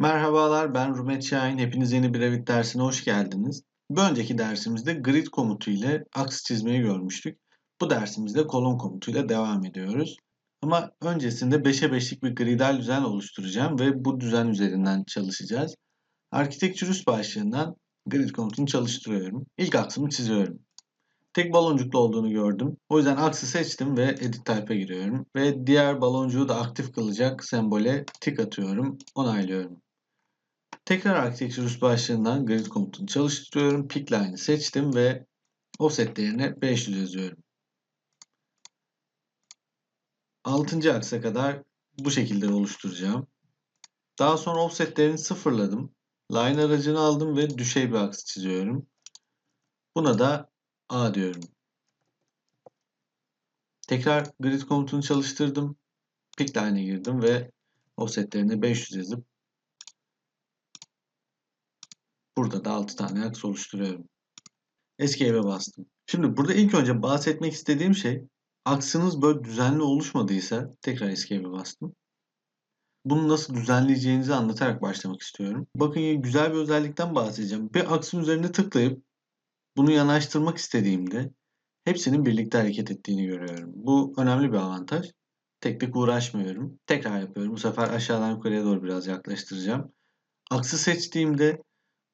Merhabalar ben Rumet Şahin. Hepiniz yeni bir Revit dersine hoş geldiniz. Bir önceki dersimizde grid komutu ile aks çizmeyi görmüştük. Bu dersimizde kolon komutuyla devam ediyoruz. Ama öncesinde 5'e 5'lik bir gridal düzen oluşturacağım ve bu düzen üzerinden çalışacağız. Architecture üst başlığından grid komutunu çalıştırıyorum. İlk aksımı çiziyorum. Tek baloncuklu olduğunu gördüm. O yüzden aksı seçtim ve edit type'a giriyorum. Ve diğer baloncuğu da aktif kılacak sembole tik atıyorum. Onaylıyorum. Tekrar üst başlığından grid komutunu çalıştırıyorum. Pick line'ı seçtim ve offset değerine 500 yazıyorum. 6. aksa kadar bu şekilde oluşturacağım. Daha sonra offset değerini sıfırladım. Line aracını aldım ve düşey bir aks çiziyorum. Buna da A diyorum. Tekrar grid komutunu çalıştırdım. Pick line'e girdim ve offsetlerine 500 yazıp burada da 6 tane aks oluşturuyorum. Escape'e bastım. Şimdi burada ilk önce bahsetmek istediğim şey aksınız böyle düzenli oluşmadıysa tekrar Escape'e bastım. Bunu nasıl düzenleyeceğinizi anlatarak başlamak istiyorum. Bakın güzel bir özellikten bahsedeceğim. Bir aksın üzerine tıklayıp bunu yanaştırmak istediğimde hepsinin birlikte hareket ettiğini görüyorum. Bu önemli bir avantaj. Tek tek uğraşmıyorum. Tekrar yapıyorum. Bu sefer aşağıdan yukarıya doğru biraz yaklaştıracağım. Aksı seçtiğimde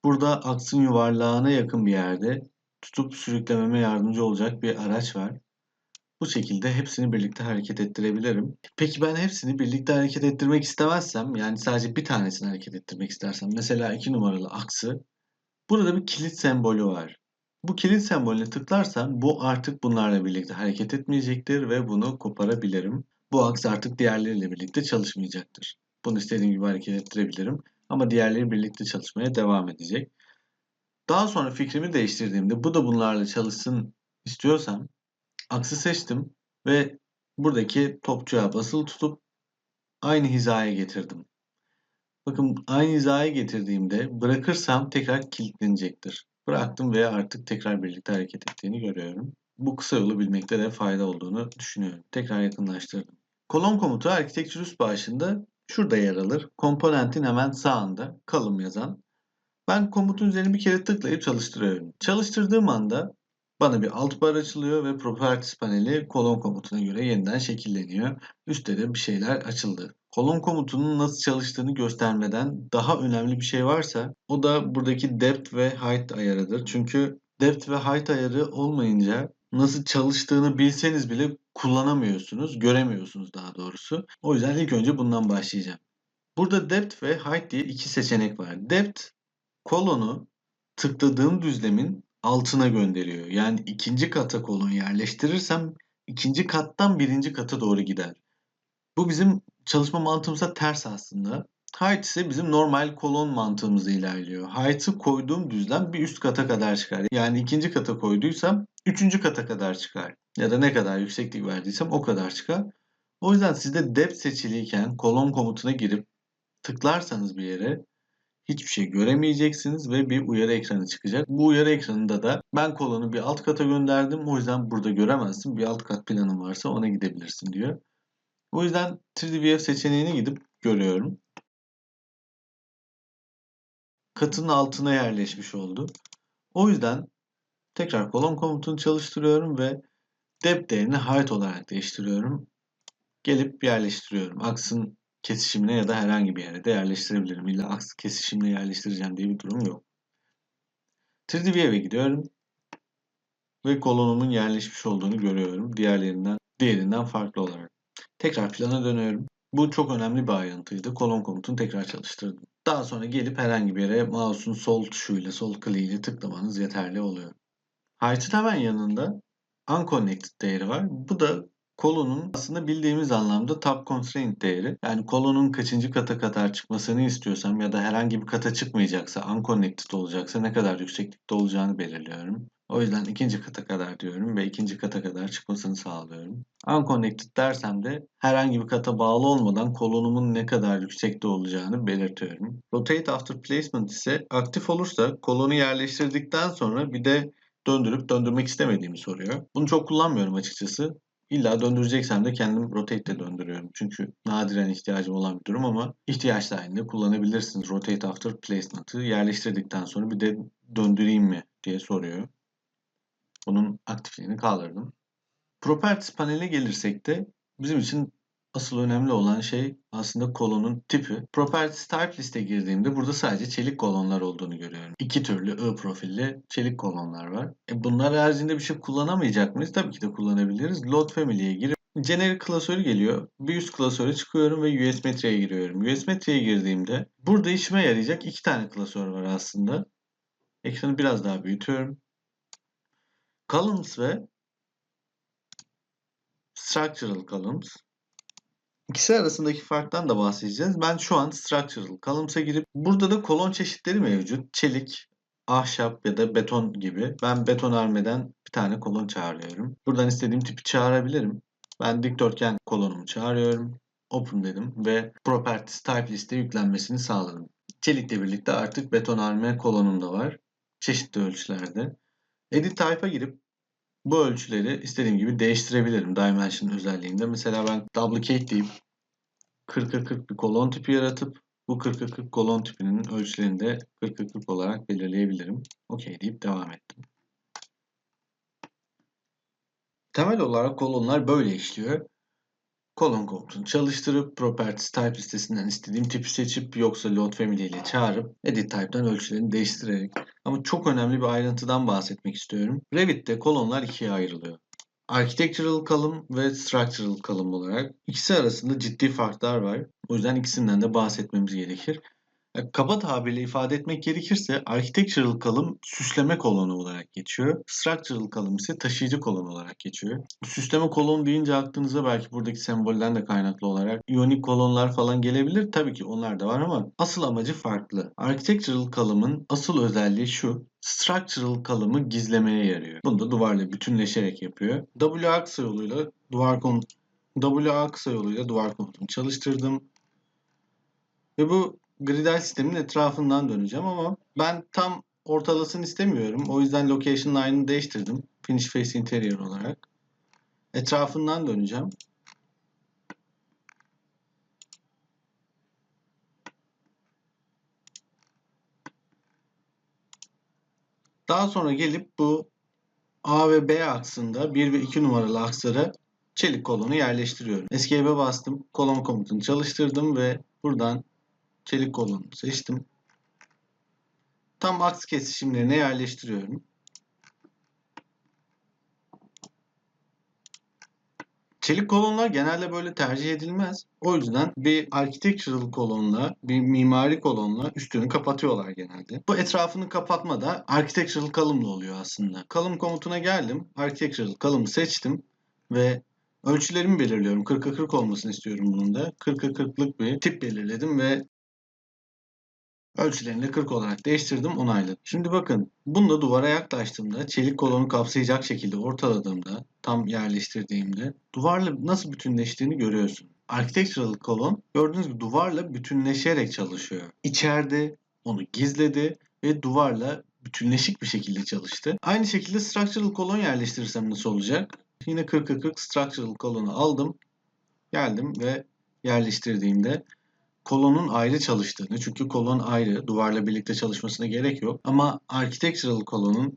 burada aksın yuvarlağına yakın bir yerde tutup sürüklememe yardımcı olacak bir araç var. Bu şekilde hepsini birlikte hareket ettirebilirim. Peki ben hepsini birlikte hareket ettirmek istemezsem yani sadece bir tanesini hareket ettirmek istersem mesela 2 numaralı aksı burada bir kilit sembolü var. Bu kilit sembolüne tıklarsam bu artık bunlarla birlikte hareket etmeyecektir ve bunu koparabilirim. Bu aks artık diğerleriyle birlikte çalışmayacaktır. Bunu istediğim gibi hareket ettirebilirim ama diğerleri birlikte çalışmaya devam edecek. Daha sonra fikrimi değiştirdiğimde bu da bunlarla çalışsın istiyorsam aksı seçtim ve buradaki topçuğa basılı tutup aynı hizaya getirdim. Bakın aynı hizaya getirdiğimde bırakırsam tekrar kilitlenecektir. Bıraktım ve artık tekrar birlikte hareket ettiğini görüyorum. Bu kısa yolu bilmekte de fayda olduğunu düşünüyorum. Tekrar yakınlaştırdım. Kolon komutu Architecture üst başında şurada yer alır. Komponentin hemen sağında kalım yazan. Ben komutun üzerine bir kere tıklayıp çalıştırıyorum. Çalıştırdığım anda bana bir alt bar açılıyor ve Properties paneli kolon komutuna göre yeniden şekilleniyor. Üstte de bir şeyler açıldı. Kolon komutunun nasıl çalıştığını göstermeden daha önemli bir şey varsa o da buradaki depth ve height ayarıdır. Çünkü depth ve height ayarı olmayınca nasıl çalıştığını bilseniz bile kullanamıyorsunuz, göremiyorsunuz daha doğrusu. O yüzden ilk önce bundan başlayacağım. Burada depth ve height diye iki seçenek var. Depth kolonu tıkladığım düzlemin altına gönderiyor. Yani ikinci kata kolon yerleştirirsem ikinci kattan birinci kata doğru gider. Bu bizim çalışma mantığımıza ters aslında. Height ise bizim normal kolon mantığımızda ilerliyor. Height'ı koyduğum düzlem bir üst kata kadar çıkar. Yani ikinci kata koyduysam üçüncü kata kadar çıkar. Ya da ne kadar yükseklik verdiysem o kadar çıkar. O yüzden sizde depth seçiliyken kolon komutuna girip tıklarsanız bir yere hiçbir şey göremeyeceksiniz ve bir uyarı ekranı çıkacak. Bu uyarı ekranında da ben kolonu bir alt kata gönderdim. O yüzden burada göremezsin. Bir alt kat planın varsa ona gidebilirsin diyor. O yüzden 3D VF seçeneğine gidip görüyorum. Katın altına yerleşmiş oldu. O yüzden tekrar kolon komutunu çalıştırıyorum ve depth değerini height olarak değiştiriyorum. Gelip yerleştiriyorum. Aksın kesişimine ya da herhangi bir yere de yerleştirebilirim. İlla aks kesişimine yerleştireceğim diye bir durum yok. 3D VF'e gidiyorum. Ve kolonumun yerleşmiş olduğunu görüyorum. Diğerlerinden, diğerinden farklı olarak. Tekrar plana dönüyorum. Bu çok önemli bir ayrıntıydı. Kolon komutunu tekrar çalıştırdım. Daha sonra gelip herhangi bir yere mouse'un sol tuşuyla, sol kliğiyle tıklamanız yeterli oluyor. Height'ın hemen yanında unconnected değeri var. Bu da kolonun aslında bildiğimiz anlamda top constraint değeri. Yani kolonun kaçıncı kata kadar çıkmasını istiyorsam ya da herhangi bir kata çıkmayacaksa, unconnected olacaksa ne kadar yükseklikte olacağını belirliyorum. O yüzden ikinci kata kadar diyorum ve ikinci kata kadar çıkmasını sağlıyorum. Unconnected dersem de herhangi bir kata bağlı olmadan kolonumun ne kadar yüksekte olacağını belirtiyorum. Rotate after placement ise aktif olursa kolonu yerleştirdikten sonra bir de döndürüp döndürmek istemediğimi soruyor. Bunu çok kullanmıyorum açıkçası. İlla döndüreceksem de kendim rotate de döndürüyorum. Çünkü nadiren ihtiyacım olan bir durum ama ihtiyaç dahilinde kullanabilirsiniz. Rotate after placement'ı yerleştirdikten sonra bir de döndüreyim mi diye soruyor. Bunun aktifliğini kaldırdım. Properties panele gelirsek de bizim için asıl önemli olan şey aslında kolonun tipi. Properties type liste girdiğimde burada sadece çelik kolonlar olduğunu görüyorum. İki türlü I profilli çelik kolonlar var. E bunlar haricinde bir şey kullanamayacak mıyız? Tabii ki de kullanabiliriz. Load family'ye girip generic klasörü geliyor. Bir üst klasöre çıkıyorum ve US metreye giriyorum. US metreye girdiğimde burada işime yarayacak iki tane klasör var aslında. Ekranı biraz daha büyütüyorum. Columns ve Structural Columns. İkisi arasındaki farktan da bahsedeceğiz. Ben şu an Structural Columns'a girip burada da kolon çeşitleri mevcut. Çelik, ahşap ya da beton gibi. Ben betonarmeden bir tane kolon çağırıyorum. Buradan istediğim tipi çağırabilirim. Ben dikdörtgen kolonumu çağırıyorum. Open dedim ve Properties Type liste yüklenmesini sağladım. Çelikle birlikte artık betonarme kolonum da var. Çeşitli ölçülerde. Edit Type'a girip bu ölçüleri istediğim gibi değiştirebilirim Dimension özelliğinde. Mesela ben duplicate deyip 40'a 40 bir kolon tipi yaratıp bu 40'a 40 kolon tipinin ölçülerini de 40'a 40 olarak belirleyebilirim. OK deyip devam ettim. Temel olarak kolonlar böyle işliyor. Kolon komutunu çalıştırıp Properties Type listesinden istediğim tipi seçip yoksa Load Family ile çağırıp Edit Type'dan ölçülerini değiştirerek ama çok önemli bir ayrıntıdan bahsetmek istiyorum. Revit'te kolonlar ikiye ayrılıyor. Architectural column ve Structural column olarak ikisi arasında ciddi farklar var. O yüzden ikisinden de bahsetmemiz gerekir. E, Kaba tabirle ifade etmek gerekirse Architectural column süsleme kolonu olarak geçiyor. Structural column ise taşıyıcı kolon olarak geçiyor. Süsleme kolon deyince aklınıza belki buradaki sembolden de kaynaklı olarak iyonik kolonlar falan gelebilir. Tabii ki onlar da var ama asıl amacı farklı. Architectural column'ın asıl özelliği şu. Structural column'ı gizlemeye yarıyor. Bunu da duvarla bütünleşerek yapıyor. WA kısa yoluyla duvar komut WA kısa yoluyla duvar komutunu çalıştırdım. Ve bu Gradle sistemin etrafından döneceğim ama ben tam ortalasın istemiyorum. O yüzden location line'ı değiştirdim. Finish face interior olarak. Etrafından döneceğim. Daha sonra gelip bu A ve B aksında 1 ve 2 numaralı akslara çelik kolonu yerleştiriyorum. Escape'e bastım. Kolon komutunu çalıştırdım ve buradan çelik kolonu seçtim. Tam aks kesişimlerine yerleştiriyorum. Çelik kolonlar genelde böyle tercih edilmez. O yüzden bir architectural kolonla, bir mimari kolonla üstünü kapatıyorlar genelde. Bu etrafını kapatma da architectural column'la oluyor aslında. Column komutuna geldim. Architectural column'ı seçtim ve ölçülerimi belirliyorum. 40'a 40 olmasını istiyorum bunun da. 40'a 40'lık bir tip belirledim ve Ölçülerini de 40 olarak değiştirdim, onayladım. Şimdi bakın, bunu da duvara yaklaştığımda, çelik kolonu kapsayacak şekilde ortaladığımda, tam yerleştirdiğimde duvarla nasıl bütünleştiğini görüyorsun. Architectural kolon gördüğünüz gibi duvarla bütünleşerek çalışıyor. İçeride onu gizledi ve duvarla bütünleşik bir şekilde çalıştı. Aynı şekilde structural kolon yerleştirirsem nasıl olacak? Yine 40'a 40 structural kolonu aldım, geldim ve yerleştirdiğimde kolonun ayrı çalıştığını çünkü kolon ayrı duvarla birlikte çalışmasına gerek yok ama architectural kolonun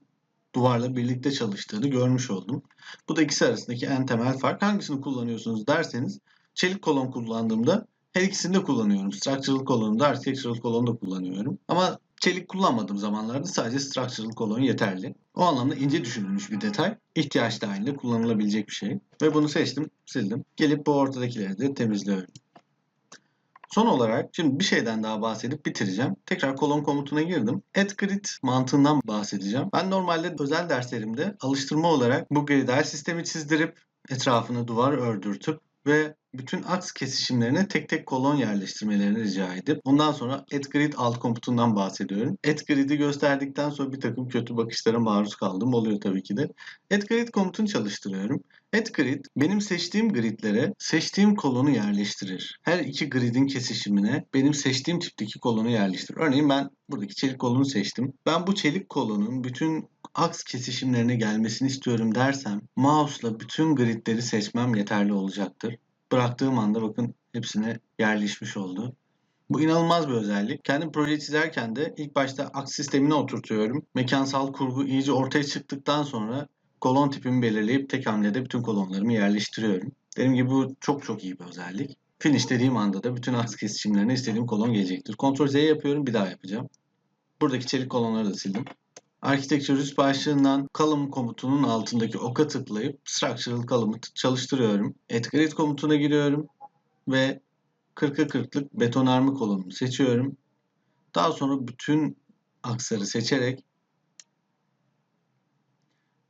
duvarla birlikte çalıştığını görmüş oldum. Bu da ikisi arasındaki en temel fark. Hangisini kullanıyorsunuz derseniz çelik kolon kullandığımda her ikisini de kullanıyorum. Structural kolonu da architectural kolonu da kullanıyorum. Ama çelik kullanmadığım zamanlarda sadece structural kolon yeterli. O anlamda ince düşünülmüş bir detay. İhtiyaç dahilinde kullanılabilecek bir şey. Ve bunu seçtim, sildim. Gelip bu ortadakileri de temizliyorum. Son olarak şimdi bir şeyden daha bahsedip bitireceğim. Tekrar kolon komutuna girdim. Add grid mantığından bahsedeceğim. Ben normalde özel derslerimde alıştırma olarak bu gridal sistemi çizdirip etrafını duvar ördürtüp ve bütün aks kesişimlerine tek tek kolon yerleştirmelerini rica edip bundan sonra add grid alt komutundan bahsediyorum. Add grid'i gösterdikten sonra bir takım kötü bakışlara maruz kaldım. Oluyor tabii ki de. Add grid komutunu çalıştırıyorum. Add grid benim seçtiğim gridlere seçtiğim kolonu yerleştirir. Her iki gridin kesişimine benim seçtiğim tipteki kolonu yerleştirir. Örneğin ben buradaki çelik kolonu seçtim. Ben bu çelik kolonun bütün aks kesişimlerine gelmesini istiyorum dersem mouse'la bütün gridleri seçmem yeterli olacaktır. Bıraktığım anda bakın hepsine yerleşmiş oldu. Bu inanılmaz bir özellik. Kendim proje çizerken de ilk başta aks sistemine oturtuyorum. Mekansal kurgu iyice ortaya çıktıktan sonra kolon tipimi belirleyip tek hamlede bütün kolonlarımı yerleştiriyorum. Dediğim gibi bu çok çok iyi bir özellik. Finish dediğim anda da bütün aks kesişimlerine istediğim kolon gelecektir. Ctrl Z yapıyorum bir daha yapacağım. Buradaki çelik kolonları da sildim. Architecture üst başlığından column komutunun altındaki oka tıklayıp structural column'ı çalıştırıyorum. Add komutuna giriyorum ve 40'a 40'lık betonarme kolonumu seçiyorum. Daha sonra bütün aksları seçerek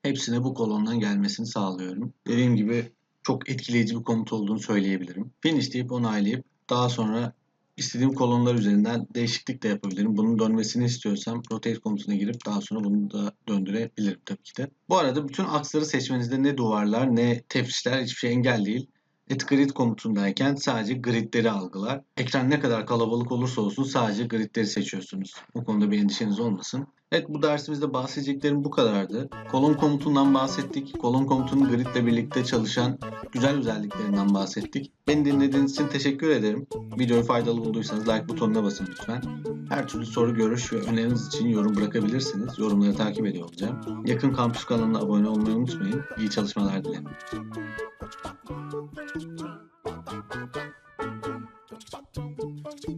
hepsine bu kolondan gelmesini sağlıyorum. Dediğim gibi çok etkileyici bir komut olduğunu söyleyebilirim. Finish deyip onaylayıp daha sonra istediğim kolonlar üzerinden değişiklik de yapabilirim. Bunun dönmesini istiyorsam rotate komutuna girip daha sonra bunu da döndürebilirim tabii ki de. Bu arada bütün aksları seçmenizde ne duvarlar ne tepsiler hiçbir şey engel değil. Add grid komutundayken sadece gridleri algılar. Ekran ne kadar kalabalık olursa olsun sadece gridleri seçiyorsunuz. Bu konuda bir endişeniz olmasın. Evet bu dersimizde bahsedeceklerim bu kadardı. Kolon komutundan bahsettik. Kolon komutunun gridle birlikte çalışan güzel özelliklerinden bahsettik. Beni dinlediğiniz için teşekkür ederim. Videoyu faydalı bulduysanız like butonuna basın lütfen. Her türlü soru, görüş ve öneriniz için yorum bırakabilirsiniz. Yorumları takip ediyor olacağım. Yakın Kampüs kanalına abone olmayı unutmayın. İyi çalışmalar dilerim.